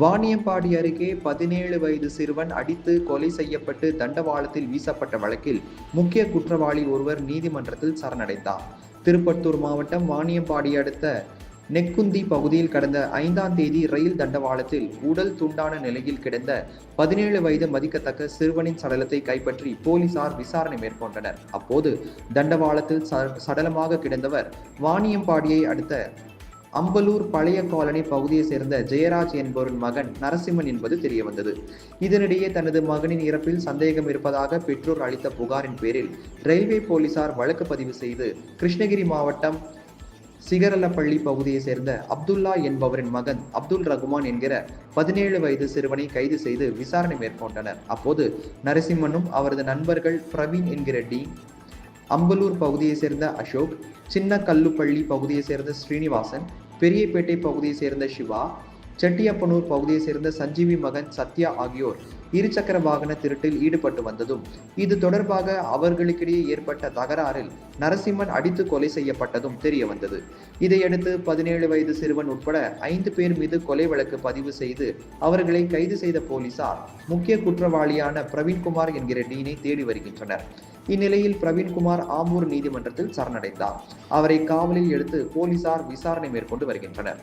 வாணியம்பாடி அருகே பதினேழு வயது சிறுவன் அடித்து கொலை செய்யப்பட்டு தண்டவாளத்தில் வீசப்பட்ட வழக்கில் முக்கிய குற்றவாளி ஒருவர் நீதிமன்றத்தில் சரணடைந்தார். திருப்பத்தூர் மாவட்டம் வாணியம்பாடி அடுத்த நெக்குந்தி பகுதியில் கடந்த ஐந்தாம் தேதி ரயில் தண்டவாளத்தில் உடல் துண்டான நிலையில் கிடந்த பதினேழு வயது மதிக்கத்தக்க சிறுவனின் சடலத்தை கைப்பற்றி போலீசார் விசாரணை மேற்கொண்டனர். அப்போது தண்டவாளத்தில் ச- சடலமாக கிடந்தவர் வாணியம்பாடியை அடுத்த அம்பலூர் பழைய காலனி பகுதியை சேர்ந்த ஜெயராஜ் என்பவரின் மகன் நரசிம்மன் என்பது தெரியவந்தது. இதனிடையே தனது மகனின் இறப்பில் சந்தேகம் இருப்பதாக பெற்றோர் அளித்த புகாரின் பேரில் ரயில்வே போலீசார் வழக்கு பதிவு செய்து கிருஷ்ணகிரி மாவட்டம் சிகரலப்பள்ளி பகுதியை சேர்ந்த அப்துல்லா என்பவரின் மகன் அப்துல் ரகுமான் என்கிற பதினேழு வயது சிறுவனை கைது செய்து விசாரணை மேற்கொண்டனர். அப்போது நரசிம்மனும் அவரது நண்பர்கள் பிரவீன் என்கிற டி. அம்பலூர் பகுதியை சேர்ந்த அசோக் சின்ன கல்லுப்பள்ளி பகுதியை சேர்ந்த ஸ்ரீனிவாசன் பெரியபேட்டை பகுதியை சேர்ந்த சிவா செட்டியப்பனூர் பகுதியை சேர்ந்த சஞ்சீவி மகன் சத்யா ஆகியோர் இருசக்கர வாகன திருட்டில் ஈடுபட்டு வந்ததும் இது தொடர்பாக அவர்களுக்கிடையே ஏற்பட்ட தகராறில் நரசிம்மன் அடித்து கொலை செய்யப்பட்டதும் தெரிய வந்தது. இதையடுத்து பதினேழு வயது சிறுவன் உட்பட ஐந்து பேர் மீது கொலை வழக்கு பதிவு செய்து அவர்களை கைது செய்த போலீசார் முக்கிய குற்றவாளியான பிரவீன்குமார் என்கிற டீனை தேடி வருகின்றனர். இந்நிலையில் பிரவீன்குமார் ஆம்பூர் நீதிமன்றத்தில் சரணடைந்தார். அவரை காவலில் எடுத்து போலீசார் விசாரணை மேற்கொண்டு வருகின்றனர்.